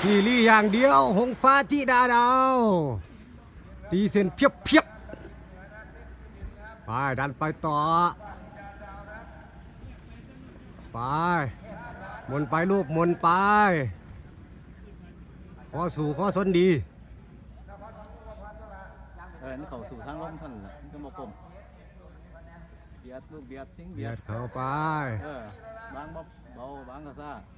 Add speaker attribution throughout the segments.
Speaker 1: พี่ลี่อย่างเดียว หงฟ้าที่ดาดาว ตีเส้นเพียบเพียบไป ดันไปต่อ ไปหมนไปลูกหมนไป ข้อสู่ข้อสนดี
Speaker 2: เออนี่เขาสู่ทางลมท่านล่ะมันก็บ่คมเบียดลูกเบียดสิงเบี
Speaker 1: เบี
Speaker 2: ย
Speaker 1: ย
Speaker 2: ด
Speaker 1: ดเข้าไป
Speaker 2: เออบางบ่เบาบางก็ซ่าเอา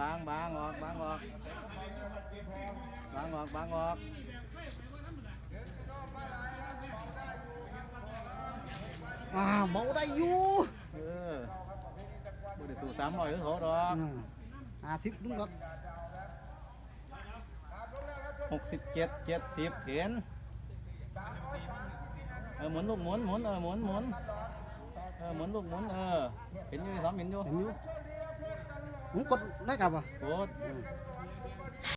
Speaker 2: บางบางบางออกบางออกบางออกบางออก
Speaker 3: อ่าเบาได้อยู่
Speaker 2: เออบ่ได้สู่สามร้อยคือเขาดอก
Speaker 3: ห้าสิบนึงครับ
Speaker 2: หกสิบเจ็ดเจ็ดสิบเห็นเออหมุนลูกหมุนหมุนเออหมุนหมุนเออหมุนลูกหมุนเออเห็นอยู่ทำเห็นอยู่
Speaker 3: เห็นอยู่ ผมกดได้กับอะ
Speaker 2: กด